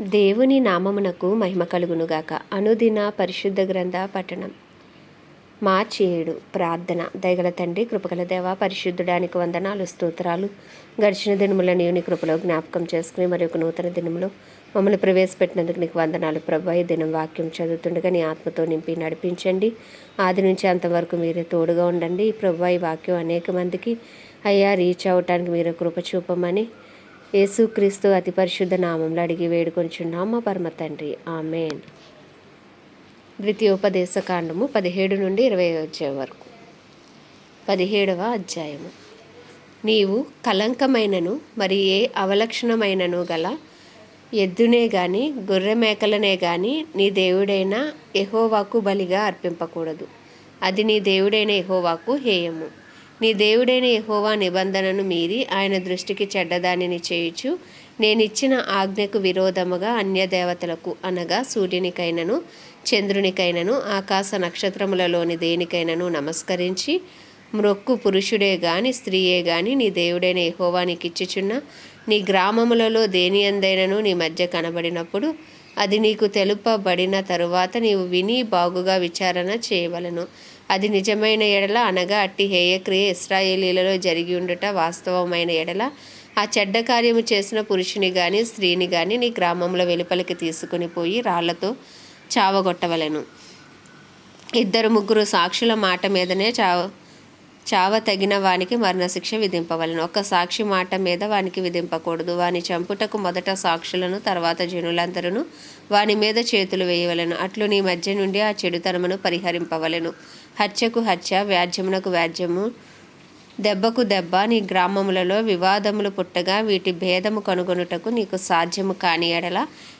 దేవుని నామమునకు మహిమ కలుగునుగాక. అనుదిన పరిశుద్ధ గ్రంథ పఠనం. మార్చి ఏడు ప్రార్థన. దయగల తండ్రి కృపగల దేవ పరిశుద్ధుడానికి వందనాలు స్తోత్రాలు. గడిచిన దినములను నీ కృపలో జ్ఞాపకం చేసుకుని మరి ఒక నూతన దినములో మమ్మల్ని ప్రవేశపెట్టినందుకు నీకు వందనాలు ప్రభు. ఈ దినం వాక్యం చదువుతుండగా నీ ఆత్మతో నింపి నడిపించండి. ఆది నుంచి అంతవరకు మీరే తోడుగా ఉండండి. ప్రభు ఈ వాక్యం అనేక మందికి అయ్యా రీచ్ అవ్వటానికి మీరు కృప చూపమని యేసుక్రీస్తు అతి పరిశుద్ధ నామంలో అడిగి వేడుకొనిచున్నాం మా పరమ తండ్రి. ఆమెన్. ద్వితీయోపదేశ కాండము పదిహేడు నుండి ఇరవై అధ్యాయం వరకు. పదిహేడవ అధ్యాయము. నీవు కలంకమైనను మరి ఏ అవలక్షణమైనను గల ఎద్దునే గాని గొర్రె మేకలనే గాని నీ దేవుడైన ఎహోవాకు బలిగా అర్పింపకూడదు. అది నీ దేవుడైన ఎహోవాకు హేయము. నీ దేవుడైన యహోవా నిబంధనను మీరి ఆయన దృష్టికి చెడ్డదానిని చేయుచు నేనిచ్చిన ఆజ్ఞకు విరోధముగా అన్య దేవతలకు అనగా సూర్యునికైనను చంద్రునికైనను ఆకాశ నక్షత్రములలోని దేనికైనను నమస్కరించి మ్రొక్కు పురుషుడే గాని స్త్రీయే గాని నీ దేవుడైన యెహోవా నీకిచ్చుచున్న నీ గ్రామములలో దేని అందైనను నీ మధ్య కనబడినప్పుడు అది నీకు తెలుపబడిన తరువాత నీవు విని బాగుగా విచారణ చేయవలను. అది నిజమైన ఎడల అనగా అట్టి హేయక్రియ ఇస్రాయేలీలలో జరిగి ఉండుట వాస్తవమైన ఎడల. ఆ చెడ్డ కార్యము చేసిన పురుషుని గాని స్త్రీని గాని నీ గ్రామంలో వెలుపలికి తీసుకుని పోయి రాళ్ళతో చావగొట్టవలెను. ఇద్దరు ముగ్గురు సాక్షుల మాట మీదనే చావ చావ తగిన వానికి మరణశిక్ష విధింపవలను. ఒక సాక్షి మాట మీద వానికి విధింపకూడదు. వాని చంపుటకు మొదట సాక్షులను తర్వాత జనులందరూ వాని మీద చేతులు వేయవలను. అట్లు నీ మధ్య నుండి ఆ చెడుతనమును పరిహరింపవలెను. హత్యకు హత్య వ్యాజ్యమునకు వ్యాజ్యము దెబ్బకు దెబ్బ నీ గ్రామములలో వివాదములు పుట్టగా వీటి భేదము కనుగొనుటకు నీకు సాధ్యము కాని ఎడల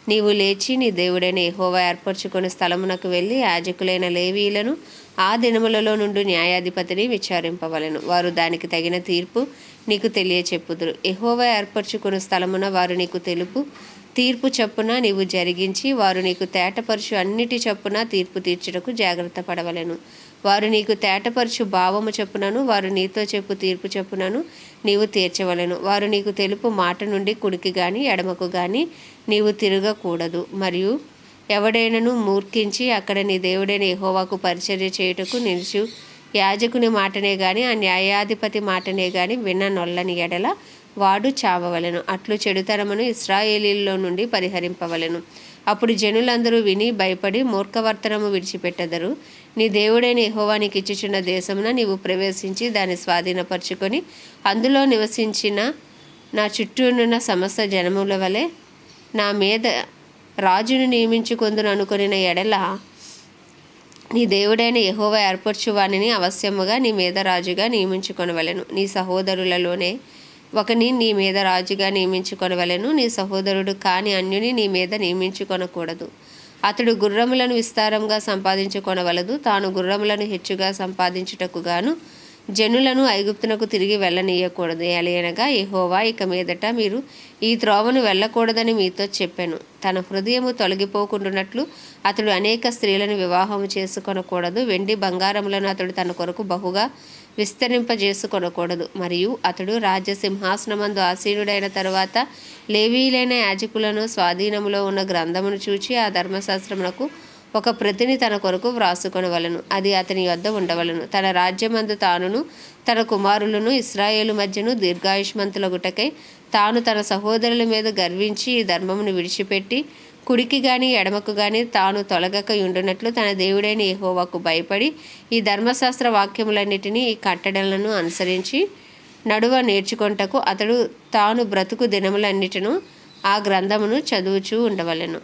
నీవు లేచి నీ దేవుడైన ఎహోవా ఏర్పరచుకుని స్థలమునకు వెళ్ళి యాజకులైన లేవీలను ఆ దినములలో నుండి న్యాయాధిపతిని విచారింపవలెను. వారు దానికి తగిన తీర్పు నీకు తెలియచెప్పుదురు. ఎహోవా ఏర్పరచుకుని స్థలమున వారు నీకు తెలుపు తీర్పు చొప్పున నీవు జరిగించి వారు నీకు తేటపరుచు అన్నిటి చొప్పున తీర్పు తీర్చుటకు జాగ్రత్త పడవలెను. వారు నీకు తేటపరుచు భావము చెప్పునను వారు నీతో చెప్పు తీర్పు చెప్పునను నీవు తీర్చవలెను. వారు నీకు తెలుపు మాట నుండి కుడికి గాని ఎడమకు గాని నీవు తిరగకూడదు. మరియు ఎవడైనను మూర్ఖించి అక్కడ నీ దేవుడైన ఎహోవాకు పరిచర్య చేయుటకు నిలుచు యాజకుని మాటనే గాని ఆ న్యాయాధిపతి మాటనే గాని విన్న నొల్లని ఎడల వాడు చావవలెను. అట్లు చెడుతరమును ఇస్రాయేలీల్లో నుండి పరిహరింపవలెను. అప్పుడు జనులందరూ విని భయపడి మూర్ఖవర్తనము విడిచిపెట్టదరు. నీ దేవుడైన యహోవానికి ఇచ్చుచున్న దేశమున నీవు ప్రవేశించి దాన్ని స్వాధీనపరుచుకొని అందులో నివసించిన నా చుట్టూనున్న సమస్త జనముల వలె నా మీద రాజును నియమించుకొందును అనుకుని ఎడల నీ దేవుడైన యహోవ ఏర్పరచువానిని అవశ్యముగా నీ మీద రాజుగా నియమించుకొనవలెను. నీ సహోదరులలోనే ఒకని నీ మీద రాజుగా నియమించుకొనవలెను. నీ సహోదరుడు కాని అన్యుని నీ మీద నియమించుకొనకూడదు. అతడు గుర్రములను విస్తారంగా సంపాదించుకొనవలదు. తాను గుర్రములను హెచ్చుగా సంపాదించుటకు గాను జనులను ఐగుప్తునకు తిరిగి వెళ్ళనీయకూడదు. ఎలయనగా యెహోవా ఇక మీదట మీరు ఈ త్రోవను వెళ్ళకూడదని మీతో చెప్పాను. తన హృదయము తొలగిపోకుండానట్లు అతడు అనేక స్త్రీలను వివాహము చేసుకొనకూడదు. వెండి బంగారములను అతడు తన కొరకు బహుగా విస్తరింపజేసుకొనకూడదు. మరియు అతడు రాజ్యసింహాసనమందు ఆసీనుడైన తరువాత లేవీలైన యాజకులను స్వాధీనములో ఉన్న గ్రంథమును చూచి ఆ ధర్మశాస్త్రమునకు ఒక ప్రతిని తన కొరకు వ్రాసుకొనవలను. అది అతని వద్ద ఉండవలను. తన రాజ్యమందు తానును తన కుమారులను ఇస్రాయేలు మధ్యను దీర్ఘాయుష్మంతులగుటకై తాను తన సహోదరుల మీద గర్వించి ఈ ధర్మమును విడిచిపెట్టి కుడికి గాని ఎడమకు గాని తాను తొలగక ఉండునట్లు తన దేవుడైన యహోవాకు భయపడి ఈ ధర్మశాస్త్ర వాక్యములన్నిటినీ ఈ కట్టడలను అనుసరించి నడువ నేర్చుకొంటకు అతడు తాను బ్రతుకు దినములన్నిటిను ఆ గ్రంథమును చదువుచూ ఉండవలెను.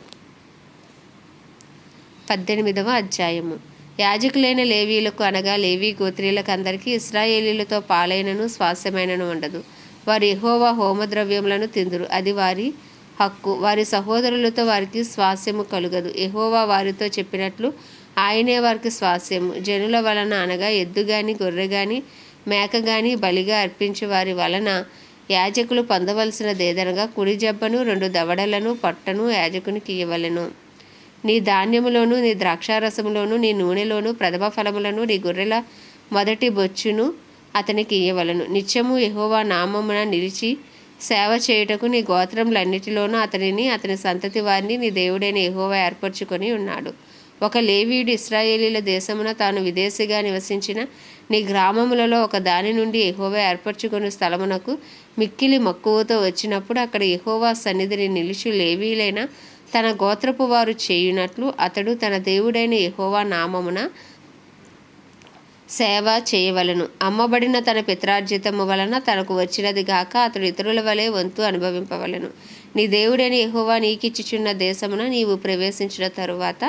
పద్దెనిమిదవ అధ్యాయము. యాజకులైన లేవీలకు అనగా లేవీ గోత్రీలకు అందరికీ ఇస్రాయేలీలతో పాలైనను స్వాస్యమైనను ఉండదు. వారి ఎహోవా హోమద్రవ్యములను తిందురు. అది వారి హక్కు. వారి సహోదరులతో వారికి స్వాస్యము కలుగదు. ఎహోవా వారితో చెప్పినట్లు ఆయనే వారికి స్వాస్యము. జనుల వలన అనగా ఎద్దు గాని గొర్రె గాని మేక గాని బలిగా అర్పించే వారి వలన యాజకులు పొందవలసినదేదనగా కుడి జబ్బను రెండు దవడలను పట్టను యాజకునికి ఇవ్వలను. నీ ధాన్యములోను నీ ద్రాక్షారసములోను నీ నూనెలోను ప్రథమ ఫలములను నీ గొర్రెల మొదటి బొచ్చును అతనికి ఇయ్యవలను. నిత్యము యహోవా నామమున నిలిచి సేవ చేయుటకు నీ గోత్రములన్నిటిలోనూ అతనిని అతని సంతతి వారిని నీ దేవుడైన ఎహోవా ఏర్పరచుకొని ఉన్నాడు. ఒక లేవీయుడు ఇస్రాయేలీల దేశమున తాను విదేశీగా నివసించిన నీ గ్రామములలో ఒక దాని నుండి ఎహోవా ఏర్పరచుకుని స్థలమునకు మిక్కిలి మక్కువతో వచ్చినప్పుడు అక్కడ ఎహోవా సన్నిధిని నిలిచి లేవీలైన తన గోత్రపు వారు చేయునట్లు అతడు తన దేవుడైన ఎహోవా నామమున సేవ చేయవలను. అమ్మబడిన తన పిత్రార్జితము వలన తనకు వచ్చినది గాక అతడు ఇతరుల వలె వంతు అనుభవింపవలను. నీ దేవుడైన ఎహోవా నీకిచ్చుచున్న దేశమున నీవు ప్రవేశించిన తరువాత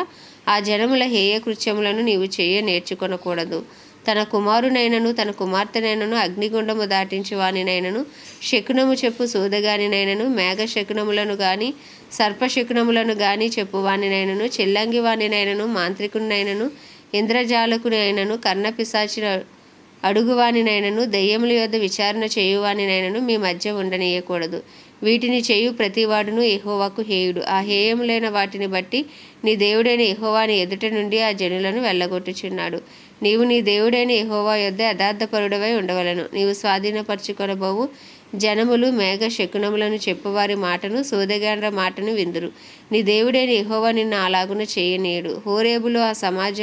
ఆ జనముల హేయ కృత్యములను నీవు చేయ నేర్చుకొనకూడదు. తన కుమారునైనను తన కుమార్తెనైనను అగ్నిగుండము దాటించి వానినైనను శకునము చెప్పు సోదగానినైనను మేఘ శకునములను గాని సర్పశకునములను గాని చెప్పు వానినైనను చెల్లంగి వానినైనను మాంత్రికునైనను ఇంద్రజాలకునైనను కర్ణపిశాచిన అడుగువానినైనను దెయ్యముల యొద్ద విచారణ చేయువానినైనను మీ మధ్య ఉండనీయకూడదు. వీటిని చేయు ప్రతివాడును ఎహోవాకు హేయుడు. ఆ హేయములైన వాటిని బట్టి నీ దేవుడైన ఎహోవాని ఎదుట నుండి ఆ జనులను వెళ్ళగొట్టుచున్నాడు. నీవు నీ దేవుడైన ఎహోవా యొద్ద యథార్థపరుడవై ఉండవలను. నీవు స్వాధీనపరచుకొనబోవు జనములు మేఘ శకునములను చెప్పువారి మాటను సోదగాండ్ర మాటను విందురు. నీ దేవుడైన ఎహోవా నిన్ను అలాగున చేయనీయుడు. హోరేబులో ఆ సమాజ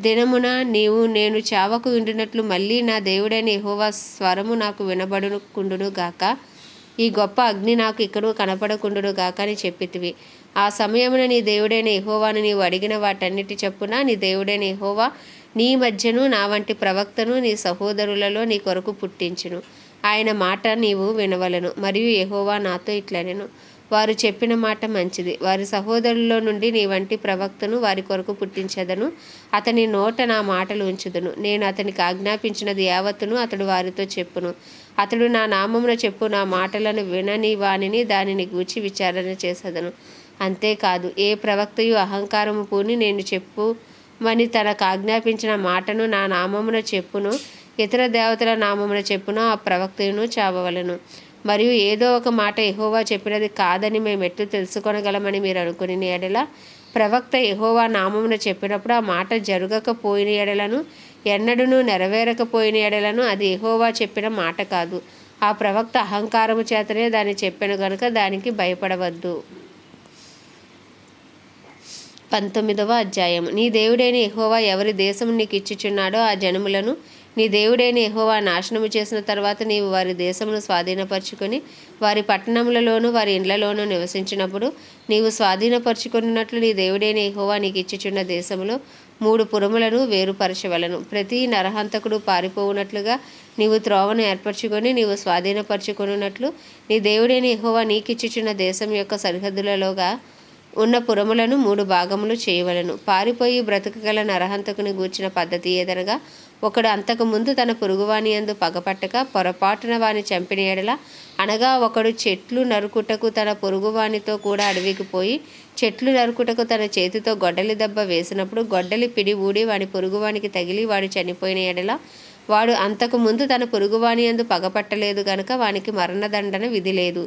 దినమున నీవు నేను చావకు వింటున్నట్లు మళ్ళీ నా దేవుడైన యహోవా స్వరము నాకు వినబడుకుండును గాక. ఈ గొప్ప అగ్ని నాకు ఇక్కడ కనపడకుండును గాక అని చెప్పితివి. ఆ సమయమున నీ దేవుడైన యహోవాను నీవు అడిగిన వాటన్నిటి చెప్పున నీ దేవుడైన యహోవా నీ మధ్యను నా వంటి ప్రవక్తను నీ సహోదరులలో నీ కొరకు పుట్టించును. ఆయన మాట నీవు వినవలను మరియు యహోవా నాతో ఇట్లనెను. వారు చెప్పిన మాట మంచిది. వారి సహోదరుల్లో నుండి నీ వంటి ప్రవక్తను వారి కొరకు పుట్టించదను. అతని నోట నా మాటలు ఉంచుదును. నేను అతనికి ఆజ్ఞాపించినది యావత్తును అతడు వారితో చెప్పును. అతడు నా నామమున చెప్పు నా మాటలను వినని వానిని దానిని గూర్చి విచారణ చేసేదను. అంతేకాదు ఏ ప్రవక్తయు అహంకారము పూని నేను చెప్పు మని తనకు ఆజ్ఞాపించిన మాటను నా నామమున చెప్పును ఇతర దేవతల నామమున చెప్పును ఆ ప్రవక్తను చావవలను. మరియు ఏదో ఒక మాట ఎహోవా చెప్పినది కాదని మేము ఎట్లు తెలుసుకొనగలమని మీరు అనుకుని ఎడల ప్రవక్త ఎహోవా నామమున చెప్పినప్పుడు ఆ మాట జరగకపోయిన ఎడలను ఎన్నడూనూ నెరవేరకపోయిన ఎడలను అది ఎహోవా చెప్పిన మాట కాదు. ఆ ప్రవక్త అహంకారము చేతనే దాన్ని చెప్పాను కనుక దానికి భయపడవద్దు. పంతొమ్మిదవ అధ్యాయం నీ దేవుడైన ఎహోవా ఎవరి దేశం నీకు ఇచ్చుచున్నాడో ఆ జనములను నీ దేవుడైన ఎహోవా నాశనము చేసిన తర్వాత నీవు వారి దేశమును స్వాధీనపరచుకొని వారి పట్టణములలోను వారి ఇండ్లలోనూ నివసించినప్పుడు నీవు స్వాధీనపరచుకున్నట్లు నీ దేవుడైన ఎహోవా నీకు ఇచ్చుచున్న దేశములో మూడు పురములను వేరుపరచవలను. ప్రతి నరహంతకుడు పారిపోవునట్లుగా నీవు త్రోవను ఏర్పరచుకొని నీవు స్వాధీనపరచుకున్నట్లు నీ దేవుడైన ఎహోవా నీకిచ్చుచున్న దేశం యొక్క సరిహద్దులలోగా ఉన్న పురములను మూడు భాగములు చేయవలను. పారిపోయి బ్రతకగల నరహంతకుని గూర్చిన పద్ధతి ఏదనగా ఒకడు అంతకు ముందు తన పొరుగువాని యందు పగపట్టక పొరపాటున వాని చంపిన ఎడల అనగా ఒకడు చెట్లు నరుకుటకు తన పొరుగువానితో కూడా అడవికి పోయి చెట్లు నరుకుటకు తన చేతితో గొడ్డలి దెబ్బ వేసినప్పుడు గొడ్డలి పిడి ఊడి వాని పొరుగువానికి తగిలి వాడు చనిపోయిన ఎడల వాడు అంతకు ముందు తన పొరుగువాణి యందు పగపట్టలేదు గనుక వానికి మరణదండన విధి లేదు.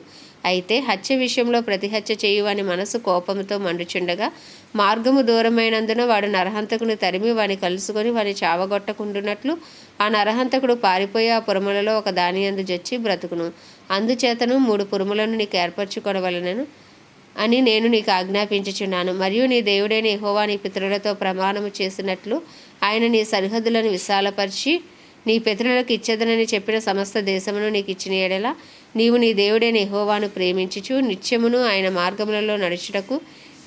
అయితే హత్య విషయంలో ప్రతిహత్య చేయువాని మనసు కోపంతో మండుచుండగా మార్గము దూరమైనందున వాడు నరహంతకుని తరిమి వాని కలుసుకొని వాని చావగొట్టకుండునట్లు ఆ నరహంతకుడు పారిపోయి ఆ పురములలో ఒక దాని అందు జొచ్చి బ్రతుకును. అందుచేతను మూడు పురములను నీకు ఏర్పరచుకొనవలనను అని నేను నీకు ఆజ్ఞాపించుచున్నాను. మరియు నీ దేవుడైన యెహోవా నీ పితరులతో ప్రమాణము చేసినట్లు ఆయన నీ సరిహద్దులను విశాలపరిచి నీ పితరులకు ఇచ్చేదనని చెప్పిన సమస్త దేశమును నీకు ఇచ్చిన ఎడల నీవు నీ దేవుడైన యెహోవాను ప్రేమించుచు నిత్యమును ఆయన మార్గములలో నడుచుటకు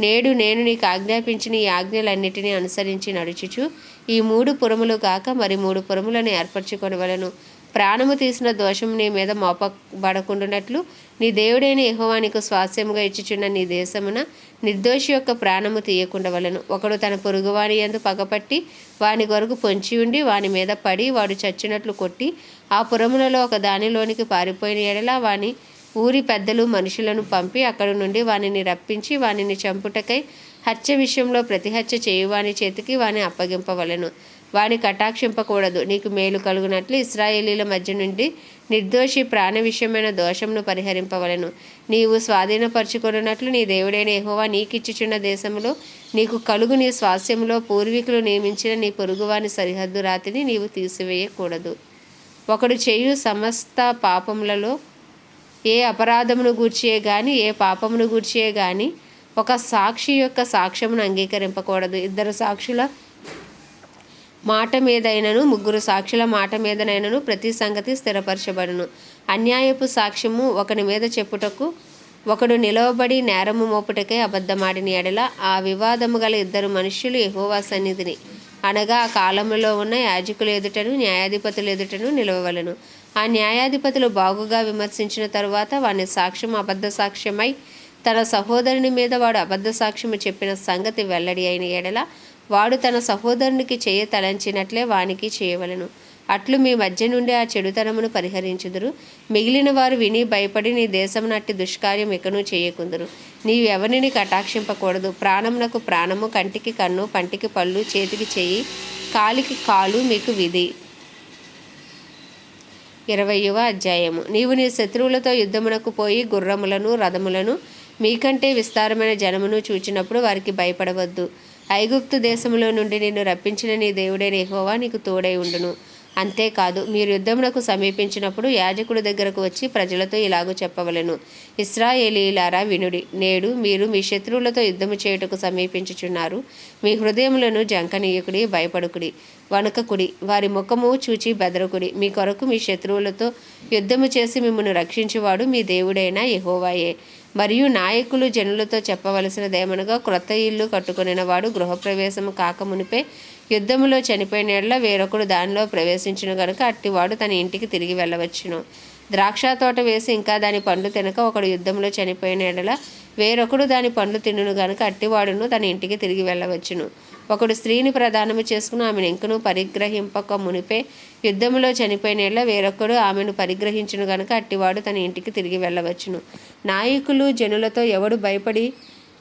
నేడు నేను నీకు ఆజ్ఞాపించిన ఈ ఆజ్ఞలన్నిటినీ అనుసరించి నడుచుచు ఈ మూడు పురములు కాక మరి మూడు పురములను ఏర్పరచుకొనవలను. ప్రాణము తీసిన దోషం నీ మీద మోపబడకుండునట్లు నీ దేవుడైన యహోవానికి స్వాస్యముగా ఇచ్చుచున్న నీ దేశమున నిర్దోషి యొక్క ప్రాణము తీయకుండవలను ఒకడు తన పొరుగువాని యందు పగపట్టి వాని కొరకు పొంచి ఉండి వాని మీద పడి వాడు చచ్చినట్లు కొట్టి ఆ పురములలో ఒక దానిలోనికి పారిపోయిన ఎడల వాని ఊరి పెద్దలు మనుషులను పంపి అక్కడి నుండి వానిని రప్పించి వానిని చంపుటకై హత్య విషయంలో ప్రతిహత్య చేయువాని చేతికి వాని అప్పగింపవలెను. వాని కటాక్షింపకూడదు. నీకు మేలు కలుగునట్లు ఇస్రాయేలీల మధ్య నుండి నిర్దోషి ప్రాణ విషయమైన దోషంను పరిహరింపవలెను. నీవు స్వాధీనపరచుకున్నట్లు నీ దేవుడైన ఎహోవా నీకిచ్చుచున్న దేశంలో నీకు కలుగు నీ స్వాస్యంలో పూర్వీకులు నియమించిన నీ పొరుగువాని సరిహద్దు రాతిని నీవు తీసివేయకూడదు. ఒకడు చేయు సమస్త పాపములలో ఏ అపరాధమును గూర్చియే కానీ ఏ పాపమును గూర్చియే కానీ ఒక సాక్షి యొక్క సాక్ష్యమును అంగీకరింపకూడదు. ఇద్దరు సాక్షుల మాట మీదైనను ముగ్గురు సాక్షుల మాట మీదనైనను ప్రతి సంగతి స్థిరపరచబడును. అన్యాయపు సాక్ష్యము ఒకని మీద చెప్పుటకు ఒకడు నిలవబడి నేరము మోపుటకే అబద్ధమాడిన ఎడల ఆ వివాదము గల ఇద్దరు మనుష్యులు ఎహోవా సన్నిధిని. అనగా ఆ కాలంలో ఉన్న యాజకులు ఎదుటను న్యాయాధిపతులు ఎదుటను నిలవవలను. ఆ న్యాయాధిపతులు బాగుగా విమర్శించిన తరువాత వాని సాక్ష్యం అబద్ధ సాక్ష్యమై తన సహోదరుని మీద వాడు అబద్ధ సాక్ష్యము చెప్పిన సంగతి వెల్లడి అయిన ఎడల వాడు తన సహోదరునికి చేయ తలంచినట్లే వానికి చేయవలను. అట్లు మీ మధ్య నుండి ఆ చెడుతనమును పరిహరించుదురు. మిగిలిన వారు విని భయపడి నీ దేశం నట్టి దుష్కార్యం ఎకనూ చేయకుందురు. నీవు ఎవరిని కటాక్షింపకూడదు. ప్రాణమునకు ప్రాణము కంటికి కన్ను పంటికి పళ్ళు చేతికి చేయి కాలికి కాలు మీకు విధి. ఇరవయవ అధ్యాయము. నీవు నీ శత్రువులతో యుద్ధమునకు పోయి గుర్రములను రథములను మీకంటే విస్తారమైన జనమును చూచినప్పుడు వారికి భయపడవద్దు. ఐగుప్తు దేశంలో నుండి నిన్ను రప్పించిన నీ దేవుడైన యెహోవా నీకు తోడై ఉండును. అంతేకాదు మీరు యుద్ధమునకు సమీపించినప్పుడు యాజకుడి దగ్గరకు వచ్చి ప్రజలతో ఇలాగూ చెప్పవలెను. ఇస్రాయేలీలారా వినుడి. నేడు మీరు మీ శత్రువులతో యుద్ధము చేయుటకు సమీపించుచున్నారు. మీ హృదయములను జంకనీయకుడి భయపడుకుడి వణకకుడి వారి ముఖము చూచి బెదరకుడి. మీ కొరకు మీ శత్రువులతో యుద్ధము చేసి మిమ్మల్ని రక్షించువాడు మీ దేవుడైన యహోవాయే. మరియు నాయకులు జనులతో చెప్పవలసినదేమనగా క్రొత్త ఇల్లు కట్టుకొనిన వాడు గృహప్రవేశము కాకమునిపే యుద్ధములో చనిపోయిన ఎడల వేరొకడు దానిలో ప్రవేశించును గనుక అట్టివాడు తన ఇంటికి తిరిగి వెళ్ళవచ్చును. ద్రాక్ష తోట వేసి ఇంకా దాని పండ్లు తినక ఒకడు యుద్ధంలో చనిపోయిన ఎడల వేరొకడు దాని పండ్లు తినును గనుక అట్టివాడును తన ఇంటికి తిరిగి వెళ్ళవచ్చును. ఒకడు స్త్రీని ప్రదానము చేసుకుని ఆమెను ఇంకను పరిగ్రహింపక మునిపే యుద్ధములో చనిపోయినలా వేరొకడు ఆమెను పరిగ్రహించును గనుక అట్టివాడు తన ఇంటికి తిరిగి వెళ్ళవచ్చును. నాయకులు జనులతో ఎవడు భయపడి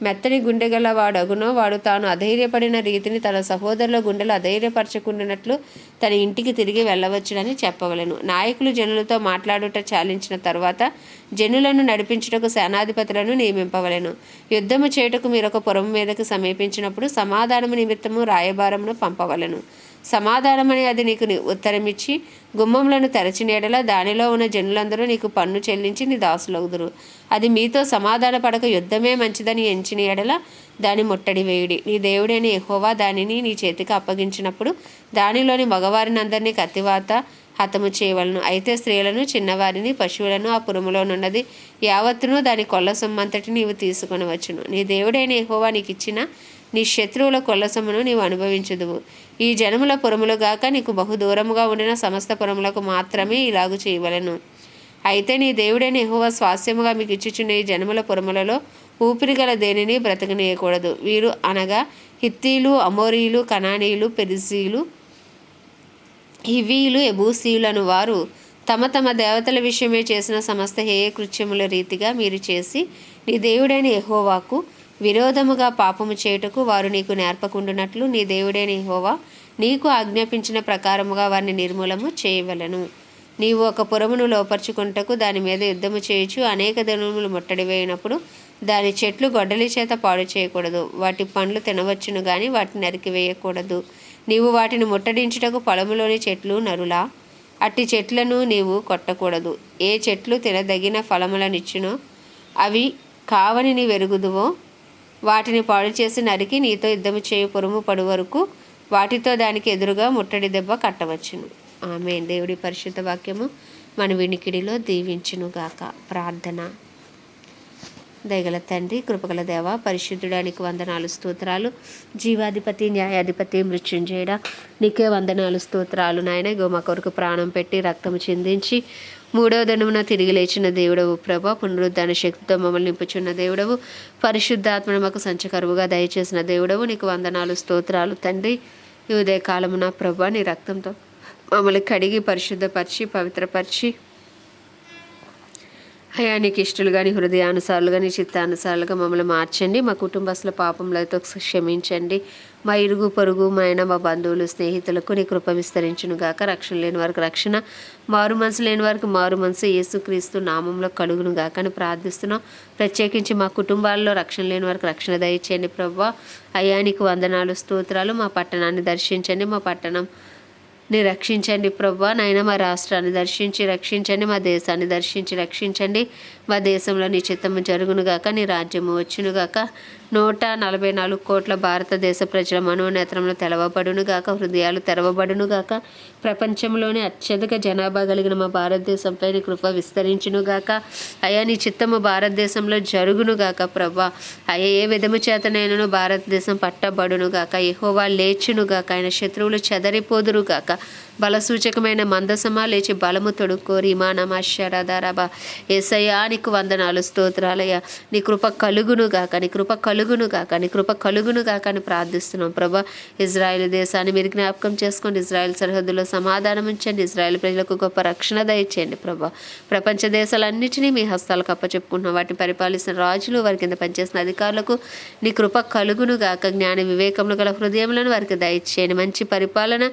మెత్తని గుండెగల వాడగునో వాడు తాను అధైర్యపడిన రీతిని తన సహోదరుల గుండెలు అధైర్యపరచుకున్నట్లు తన ఇంటికి తిరిగి వెళ్ళవచ్చునని చెప్పవలెను. నాయకులు జనులతో మాట్లాడుట చాలించిన తరువాత జనులను నడిపించుటకు సేనాధిపతులను నియమింపవలెను. యుద్ధము చేయుటకు మీరొక పురం మీదకు సమీపించినప్పుడు సమాధానము నిమిత్తము రాయబారమును పంపవలెను. సమాధానమని అది నీకు ఉత్తరమిచ్చి గుమ్మములను తెరచిన ఎడల దానిలో ఉన్న జనులందరూ నీకు పన్ను చెల్లించి నీ దాసులవుదురు. అది మీతో సమాధాన పడక యుద్ధమే మంచిదని ఎంచిన ఎడల దాని ముట్టడి వేయుడి. నీ దేవుడైన ఎహోవా దానిని నీ చేతికి అప్పగించినప్పుడు దానిలోని మగవారిని అందరినీ కత్తివాత హతము చేయవలను. అయితే స్త్రీలను చిన్నవారిని పశువులను ఆ పురములోనున్నది యావత్తును దాని కొల్ల సొమ్మంతటి నీవు తీసుకొనవచ్చును. నీ దేవుడైన ఎహోవా నీకు ఇచ్చిన నీ శత్రువుల కొల్లసమును నీవు అనుభవించుదువు. ఈ జనముల పురములు గాక నీకు బహు దూరముగా ఉండిన సమస్త పురములకు మాత్రమే ఇలాగు చేయవలెను. అయితే నీ దేవుడైన యెహోవా స్వాస్యముగా మీకు ఇచ్చుచున్న ఈ జనముల పురములలో ఊపిరిగల దేనిని బ్రతకనీయకూడదు. వీరు అనగా హిత్తీలు అమోరీలు కనానీయులు పెరిసీలు హివీలు ఎబూసీయులను వారు తమ తమ దేవతల విషయమే చేసిన సమస్త హేయ కృత్యముల రీతిగా మీరు చేసి నీ దేవుడైన ఎహోవాకు విరోధముగా పాపము చేయుటకు వారు నీకు నేర్పకుండునట్లు నీ దేవుడైన హోవా నీకు ఆజ్ఞాపించిన ప్రకారముగా వారిని నిర్మూలము చేయవలెను. నీవు ఒక పురమును లోపరుచుకుంటకు దాని మీద యుద్ధము చేయుచు అనేక దినములు ముట్టడి వేయినప్పుడు దాని చెట్లు గొడ్డలి చేత పాడు చేయకూడదు. వాటి పండ్లు తినవచ్చును గాని వాటిని నరికివేయకూడదు నీవు వాటిని ముట్టడించుటకు పొలములోని చెట్లు నరులా. అట్టి చెట్లను నీవు కొట్టకూడదు. ఏ చెట్లు తినదగిన ఫలములనిచ్చునో అవి కావని నీ వెరుగుదువో వాటిని పాడు చేసి నరికి నీతో యుద్ధము చేయు పొరుము పడు వరకు వాటితో దానికి ఎదురుగా ముట్టడి దెబ్బ కట్టవచ్చును. ఆమె దేవుడి పరిశుద్ధ వాక్యము మన వినికిడిలో దీవించునుగాక. ప్రార్థన. దయగల తండ్రి కృపగల దేవ పరిశుద్ధుడానికి వందనాలు స్తోత్రాలు. జీవాధిపతి న్యాయాధిపతి మృత్యుంజయుడ నీకే వందనాలు స్తోత్రాలు నాయన. గోమా కొరకు ప్రాణం పెట్టి రక్తం చిందించి మూడవ దినమున తిరిగి లేచిన దేవుడవు ప్రభా పునరుద్ధాన శక్తితో మమ్మల్ని నింపుచున్న దేవుడవు పరిశుద్ధాత్మను మాకు సంచకరువుగా దయచేసిన దేవుడవు నీకు వందనాలు స్తోత్రాలు తండ్రి. ఈ ఉదయకాలమున ప్రభా నీ రక్తంతో మమ్మల్ని కడిగి పరిశుద్ధపరిచి పవిత్రపరిచి అయా నీకు ఇష్టలు కానీ హృదయానుసారాలు కానీ చిత్తానుసారులుగా మమ్మల్ని మార్చండి. మా కుటుంబస్తుల పాపములతో క్షమించండి. మా ఇరుగు పొరుగు మా ఆయన మా బంధువులు స్నేహితులకు నీ కృప విస్తరించును గాక రక్షణ లేని వారికి రక్షణ మారు మనసు లేని వారికి మారు మనసు. యేసుక్రీస్తు నామంలో కలుగును గాక అని ప్రార్థిస్తున్నాం. ప్రత్యేకించి మా కుటుంబాల్లో రక్షణ లేని వారికి రక్షణ దయచేయండి ప్రభావ అయ్యా నీకు వందనాలు స్తోత్రాలు. మా పట్టణాన్ని దర్శించండి. మా పట్టణం ని రక్షించండి ప్రభా. నాయన మా రాష్ట్రాన్ని దర్శించి రక్షించండి. మా దేశాన్ని దర్శించి రక్షించండి. మా దేశంలో నీ చిత్తము జరుగునుగాక నీ రాజ్యము వచ్చునుగాక. నూట నలభై నాలుగు కోట్ల భారతదేశ ప్రజల మనోనేత్రంలో తెలవబడునుగాక హృదయాలు తెరవబడునుగాక ప్రపంచంలోనే అత్యధిక జనాభా కలిగిన మా భారతదేశంపై కృప విస్తరించునుగాక. అయా నీ చిత్తము భారతదేశంలో జరుగునుగాక ప్రభా అయ్యా ఏ విధము చేతనైనను భారతదేశం పట్టబడునుగాక. ఎహోవా లేచునుగాక ఆయన శత్రువులు చెదరిపోదురుగాక. బలసూచకమైన మందసమా లేచి బలము తొడుక్కోరి మా నమశరదరబ ఏసయ్యా నీకు వందనాలు స్తోత్రాలయ్య. నీ కృప కలుగును గాక నీ కృప కలుగును గాక నీ కృప కలుగును గాక అని ప్రార్థిస్తున్నాం ప్రభా. ఇజ్రాయెల్ దేశాన్ని మీరు జ్ఞాపకం చేసుకోండి. ఇజ్రాయెల్ సరిహద్దులో సమాధానం ఉంచండి. ఇజ్రాయెల్ ప్రజలకు గొప్ప రక్షణ దయచేయండి ప్రభా. ప్రపంచ దేశాలన్నింటినీ మీ హస్తాలకు అప్పచెప్పుకుంటున్నాం వాటిని పరిపాలిస్తున్న రాజులు వారి కింద పనిచేసిన అధికారులకు నీ కృప కలుగును గాక. జ్ఞాన వివేకములు గల హృదయములను వారికి దయచేయండి. మంచి పరిపాలన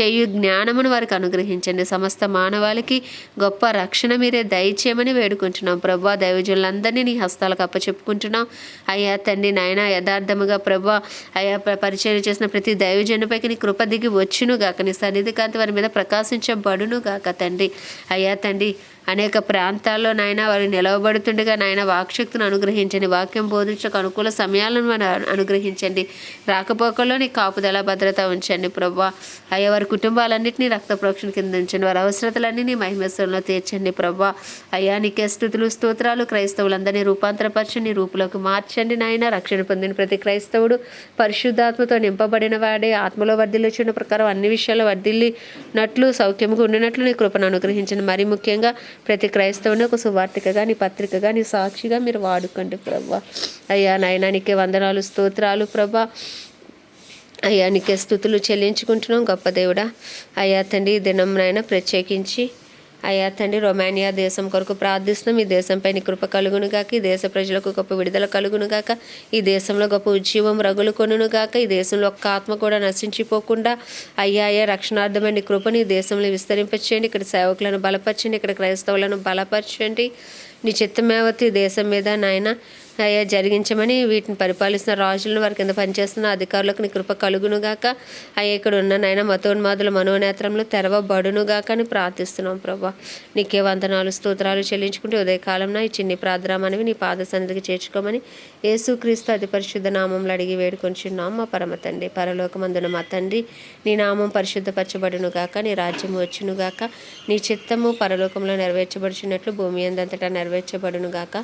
చేయు జ్ఞానమును వారికి అనుగ్రహించండి. సమస్త మానవాళికి గొప్ప రక్షణ మీరే దయచేయమని వేడుకుంటున్నాం. ప్రభా దైవజనులందరినీ నీ హస్తాలకు అప్పచెప్పుకుంటున్నాం. అయ్యా తండ్రి నాయన యథార్థముగా ప్రభా అయ్యా పరిచయం చేసిన ప్రతి దైవజనుపైకి నీ కృప దిగి వచ్చును గాక నీ సన్నిధి కాంతి వారి మీద ప్రకాశించబడును గాక తండ్రి. అయ్యా తండ్రి అనేక ప్రాంతాల్లో నాయన వారు నిలవబడుతుండగా నాయన వాక్శక్తిని అనుగ్రహించండి. వాక్యం బోధించక అనుకూల సమయాలను మన అనుగ్రహించండి. రాకపోకల్లో నీ కాపుదల భద్రత ఉంచండి ప్రభా అయ్యా వారి కుటుంబాలన్నింటినీ రక్త ప్రోక్షణ కింద ఉంచండి. వారి అవసరతలన్నీ నీ మహిమస్వరంలో తీర్చండి ప్రభా అయ్యా నీకే స్థుతులు స్తోత్రాలు. క్రైస్తవులందరినీ రూపాంతరపరచండి నీ రూపులోకి మార్చండి నాయన. రక్షణ పొందిన ప్రతి క్రైస్తవుడు పరిశుద్ధాత్మతో నింపబడిన వాడే. ఆత్మలో వర్ధిల్లుచున్న ప్రకారం అన్ని విషయాల్లో వర్ధిల్లినట్లు సౌఖ్యముగా ఉండినట్లు నీ కృపను అనుగ్రహించండి. మరి ముఖ్యంగా ప్రతి క్రైస్తవుని ఒక సువార్తికగా నీ పత్రికగా నీ సాక్షిగా మీరు వాడుకోండి ప్రభా. అయ్యా నాయనా నీకే వందనాలు స్తోత్రాలు ప్రభా. అయ్యా నీకే స్థుతులు చెల్లించుకుంటున్నాం గొప్ప దేవుడా. అయ్యా తండ్రి దినం నాయన ప్రత్యేకించి అయ్యా తండ్రి రొమానియా దేశం కొరకు ప్రార్థిస్తున్నాం. ఈ దేశంపై నీ కృప కలుగునుగాక ఈ దేశ ప్రజలకు గొప్ప విడుదల కలుగునుగాక ఈ దేశంలో గొప్ప ఉజ్జీవం రగులు కొనుగాక ఈ దేశంలో ఒక్క ఆత్మ కూడా నశించిపోకుండా అయ్యా అయ్యా రక్షణార్థమైన కృపని ఈ దేశంలో విస్తరింపచేయండి. ఇక్కడ సేవకులను బలపరచండి ఇక్కడ క్రైస్తవులను బలపరచండి. నీ చిత్తమేవతి దేశం మీద నాయన అయ్యా జరిగించమని వీటిని పరిపాలిస్తున్న రాజులను వారి కింద పనిచేస్తున్న అధికారులకు నీ కృప కలుగునుగాక. అయ్యా ఇక్కడ ఉన్న నాయన మతోన్మాదుల మనోనేత్రంలో తెరవబడునుగాక అని ప్రార్థిస్తున్నాం ప్రభా. నీకే వందనాలు స్తోత్రాలు చెల్లించుకుంటే ఉదయకాలంలో ఈ చిన్ని ప్రార్థనమనివి నీ పాద సన్నిధికి చేర్చుకోమని యేసుక్రీస్తు అతి పరిశుద్ధ నామంలో అడిగి వేడుకొంచున్నాం. మా పరమ తండ్రి పరలోకమందున మా తండ్రి నీ నామం పరిశుద్ధపరచబడునుగాక నీ రాజ్యం వచ్చునుగాక నీ చిత్తము పరలోకంలో నెరవేర్చబడుచున్నట్లు భూమి అందంతటా నెరవేర్చబడునుగాక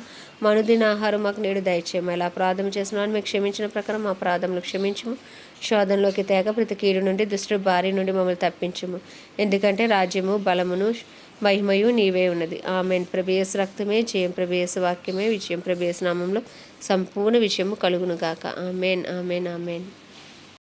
మనుదిన ఆహారం మాకు నేడు దయచేయము. ఎలా అపరాధం చేస్తున్నాను మీకు క్షమించిన ప్రకారం మా అపరాధంలో క్షమించము. శోధంలోకి తేగ ప్రతి కీడు నుండి దుష్టు భార్య నుండి మమ్మల్ని తప్పించము. ఎందుకంటే రాజ్యము బలమును మహిమయు నీవే ఉన్నది. ఆమెన్. ప్రభేస్ రక్తమే జయం ప్రభేస్ వాక్యమే విజయం ప్రభేస్ నామంలో సంపూర్ణ విషయము కలుగునుగాక. Amen amen amen.